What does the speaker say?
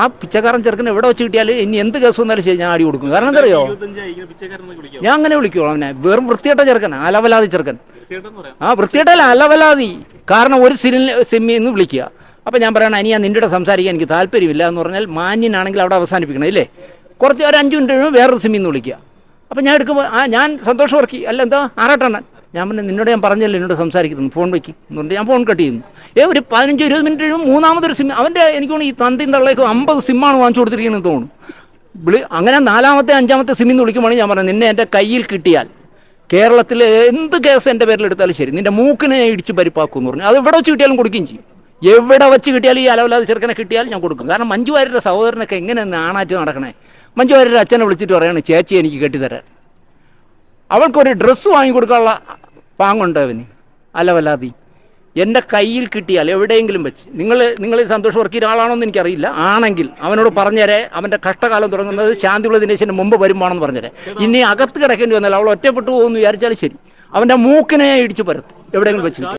ആ പിച്ചക്കാരൻ ചെറുക്കൻ എവിടെ വെച്ച് കിട്ടിയാൽ ഇനി എന്ത് കേസ് വന്നാലും ശരി ഞാൻ അടി കൊടുക്കും. കാരണം എന്തറിയോ? ഞാൻ അങ്ങനെ വിളിക്കുള്ളൂ അവനെ. വെറും വൃത്തിയേട്ട ചെറുക്കൻ അലവലാതി ചെറുക്കൻ. ആ വൃത്തിയേട്ടല്ല അലവലാതി. കാരണം ഒരു സിനിമ സിമ്മി എന്ന് വിളിക്കുക. അപ്പം ഞാൻ പറയണം അനിയാ നിന്റെ നിന്റെ സംസാരിക്കാൻ എനിക്ക് താല്പര്യമില്ല എന്ന് പറഞ്ഞാൽ മാന്യനാണെങ്കിൽ അവിടെ അവസാനിപ്പിക്കണം ഇല്ലേ? കുറച്ച് ഒരു അഞ്ച് മിനിറ്റ് വേറൊരു സിമ്മിന്ന് വിളിക്കുക. അപ്പം ഞാൻ എടുക്കുമ്പോൾ ആ ഞാൻ സന്തോഷം വർക്കി അല്ല എന്താ? ആറാട്ടെണ്ണൻ. ഞാൻ പിന്നെ നിന്നോട് ഞാൻ പറഞ്ഞല്ലോ എന്നോട് സംസാരിക്കുന്നു ഫോൺ വയ്ക്കും എന്ന് ഞാൻ ഫോൺ കട്ട് ചെയ്യുന്നു. ഏ ഒരു പതിനഞ്ച് ഇരുപത് മിനിറ്റ് കഴിയുമ്പോൾ മൂന്നാമതൊരു സിം അവന്റെ എനിക്ക് തോന്നുന്നു ഈ തന്തിയും തള്ളേക്കും അമ്പത് സിമ്മാണ് വാങ്ങിച്ചു കൊടുത്തിരിക്കുന്നത് തോന്നുന്നു. വിളി അങ്ങനെ നാലാമത്തെ അഞ്ചാമത്തെ സിമ്മിൽ നിന്ന് വിളിക്കുമ്പോൾ ഞാൻ പറഞ്ഞത് നിന്നെ എന്റെ കയ്യിൽ കിട്ടിയാൽ കേരളത്തിൽ എന്ത് കേസ് എന്റെ പേരിൽ എടുത്താലും ശരി നിന്റെ മൂക്കിനെ ഇടിച്ച് പരിപ്പാക്കും എന്ന് പറഞ്ഞു. അത് എവിടെ വെച്ച് കിട്ടിയാലും കൊടുക്കുകയും ചെയ്യും. എവിടെ വെച്ച് കിട്ടിയാലും ഈ അലവലാതെ ചെറുക്കനെ കിട്ടിയാൽ ഞാൻ കൊടുക്കും. കാരണം മഞ്ജു വാര്യരുടെ സഹോദരനൊക്കെ എങ്ങനെ നാണാറ്റ് നടക്കണേ? മഞ്ജു വാര്യരുടെ അച്ഛനെ വിളിച്ചിട്ട് പറയാണ് ചേച്ചി എനിക്ക് കെട്ടിത്തരാൻ. അവൾക്കൊരു ഡ്രസ്സ് വാങ്ങിക്കൊടുക്കാനുള്ള പാങ്ങുണ്ട് അവന്? അലവലാതി എന്റെ കയ്യിൽ കിട്ടിയാൽ എവിടെയെങ്കിലും വെച്ച്. നിങ്ങൾ നിങ്ങൾ സന്തോഷ് വർക്കിയ ഒരാളാണോ എന്ന് എനിക്കറിയില്ല. ആണെങ്കിൽ അവനോട് പറഞ്ഞേരെ അവന്റെ കഷ്ടകാലം തുടങ്ങുന്നത് ശാന്തിയുള്ള ദിനേശിന്റെ മുമ്പ് വരുമ്പോണെന്ന് പറഞ്ഞേരെ. ഇനി അകത്ത് കിടക്കേണ്ടി വന്നാൽ അവൾ ഒറ്റപ്പെട്ടു പോകുമെന്ന് വിചാരിച്ചാലും ശരി. അവന്റെ മൂക്കിനെ ഇടിച്ചു പരത്തും. എവിടെയെങ്കിലും വെച്ച്.